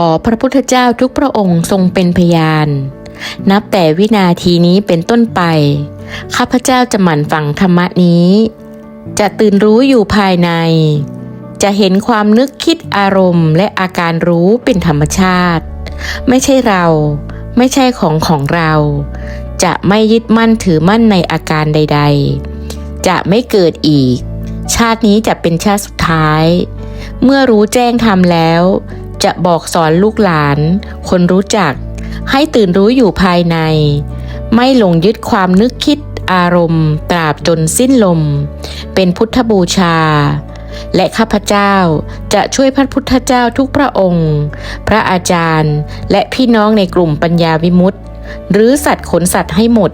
อพระพุทธเจ้าทุกพระองค์ทรงเป็นพยาน นับแต่วินาทีนี้เป็นต้นไป ข้าพเจ้าจะหมั่นฟังธรรมะนี้ จะตื่นรู้อยู่ภายใน จะเห็นความนึกคิดอารมณ์ และอาการรู้เป็นธรรมชาติ ไม่ใช่เราไม่ใช่ของของเรา จะไม่ยึดมั่นถือมั่นในอาการใด ๆ จะไม่เกิดอีก ชาตินี้จะเป็นชาติสุดท้าย เมื่อรู้แจ้งทำแล้ว จะบอกสอนลูกหลาน คนรู้จัก ให้ตื่นรู้อยู่ภายใน ไม่หลงยึดความนึกคิดอารมณ์ ตราบจนสิ้นลม เป็นพุทธบูชา และข้าพเจ้าจะช่วยพระพุทธเจ้าทุกพระองค์ พระอาจารย์ และพี่น้องในกลุ่มปัญญาวิมุตติ หรือสัตว์ขนสัตว์ให้หมด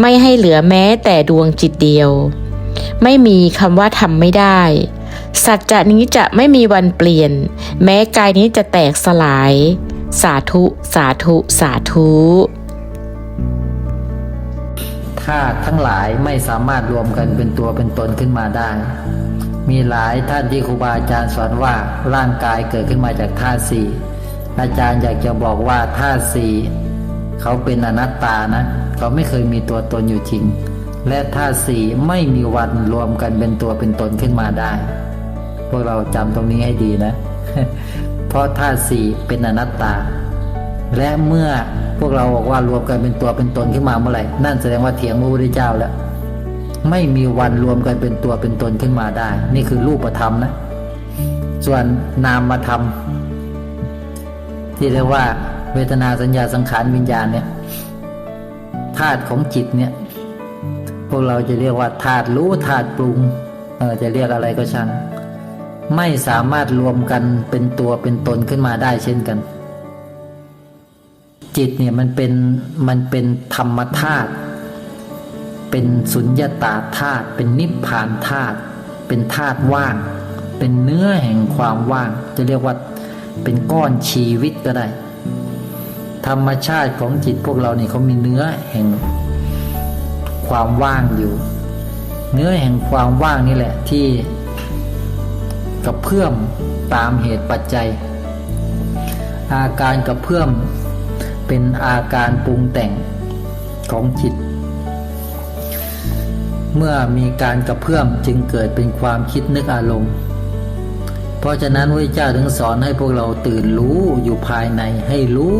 ไม่ให้เหลือแม้แต่ดวงจิตเดียว ไม่มีคำว่าทำไม่ได้ สัจจะนี้จะไม่มีวันเปลี่ยน แม้กายนี้จะแตกสลาย สาธุสาธุสาธุธาตุทั้งหลายไม่สามารถรวมกันเป็นตัวเป็นตนขึ้นมาได้ มีหลายท่านที่ครูบาอาจารย์สอนว่าร่างกายเกิดขึ้นมาจากธาตุสี่อาจารย์อยากจะบอกว่าธาตุสี่เขาเป็นอนัตตานะ เขาไม่เคยมีตัวตนอยู่จริง และธาตุสี่ไม่มีวันรวมกันเป็นตัวเป็นตนขึ้นมาได้ วกเราจำตรงนี้ให้ดีนะ เพราะธาตุสี่เป็นอนัตตา และเมื่อพวกเราบอกว่ารวมกันเป็นตัวเป็นตนขึ้นมาเมื่อไหร่ นั่นแสดงว่าเถียงพระพุทธเจ้าแล้ว ไม่มีวันรวมกันเป็นตัวเป็นตนขึ้นมาได้ นี่คือรูปธรรมนะ ส่วนนามธรรมที่เรียกว่าเวทนาสัญญาสังขารวิญญาณเนี่ยธาตุของจิตเนี่ย พวกเราจะเรียกว่าธาตุรู้ธาตุปรุงเออจะเรียกอะไรก็ช่าง ไม่สามารถรวมกันเป็นตัวเป็นตนขึ้นมาได้เช่นกัน จิตเนี่ยมันเป็นมันเป็นธรรมธาตุเป็นสุญญตาธาตุเป็นนิพพานธาตุเป็นธาตุว่าง เป็นเนื้อแห่งความว่าง จะเรียกว่าเป็นก้อนชีวิตก็ได้ ธรรมชาติของจิตพวกเราเนี่ยเขามีเนื้อแห่งความว่างอยู่ เนื้อแห่งความว่างนี่แหละที่ กระเพื่อมตามเหตุปัจจัย อาการกระเพื่อมเป็นอาการปรุงแต่งของจิต เมื่อมีการกระเพื่อมจึงเกิดเป็นความคิดนึกอารมณ์ เพราะฉะนั้นพระเจ้าถึงสอนให้พวกเราตื่นรู้อยู่ภายในให้รู้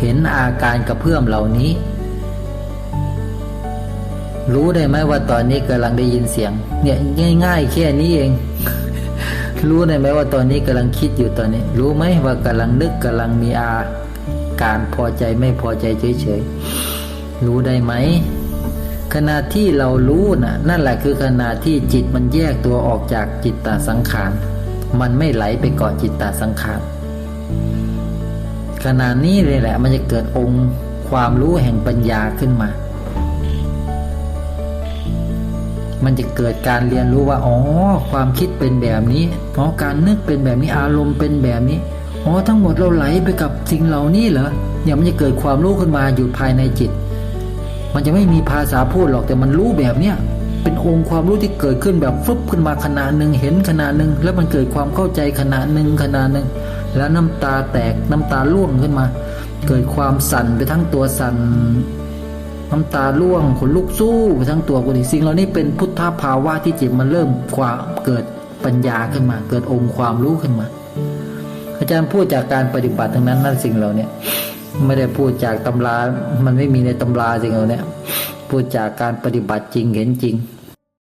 เห็นอาการกระเพื่อมเหล่านี้ รู้ได้ไหมว่าตอนนี้กำลังได้ยินเสียง เนี่ยง่าย ๆ แค่นี้เอง รู้ได้ไหมว่าตอนนี้กำลังคิดอยู่ตอนนี้ รู้ไหมว่ากำลังนึกกำลังมีอาการพอใจไม่พอใจเฉยๆรู้ได้ไหมขณะที่เรารู้นะ่ะนั่นแหละคือขณะที่จิตมันแยกตัวออกจากจิตตาสังขาร มันไม่ไหลไปเกาะจิตตาสังขารขณะนี้เลยแหละมันจะเกิดองค์ความรู้แห่งปัญญาขึ้นมา มันจะเกิดการเรียนรู้ว่าอ๋อความคิดเป็นแบบนี้อ๋อการนึกเป็นแบบนี้อารมณ์เป็นแบบนี้อ๋อทั้งหมดเราไหลไปกับสิ่งเหล่านี้เหรอเนี่ยมันจะเกิดความรู้ขึ้นมาอยู่ภายในจิต มันจะไม่มีภาษาพูดหรอกแต่มันรู้แบบเนี้ยเป็นองค์ความรู้ที่เกิดขึ้นแบบฟึบขึ้นมาขนาดหนึ่งเห็นขนาดหนึ่งแล้วมันเกิดความเข้าใจขนาดหนึ่งขนาดหนึ่งแล้วน้ำตาแตกน้ำตาร่วงขึ้นมา เกิดความสั่นไปทั้งตัวสั่น น้ำตาร่วงขนลุกสู้ไปทั้งตัวกูดิสิ่งเหล่านี้เป็นพุทธภาวะที่จิตมันเริ่มความเกิดปัญญาขึ้นมา เกิดองค์ความรู้ขึ้นมา อาจารย์พูดจากการปฏิบัติทั้งนั้นนั่นสิ่งเหล่านี้ไม่ได้พูดจากตำรา มันไม่มีในตำราสิ่งเหล่านี้พูดจากการปฏิบัติจริงเห็นจริง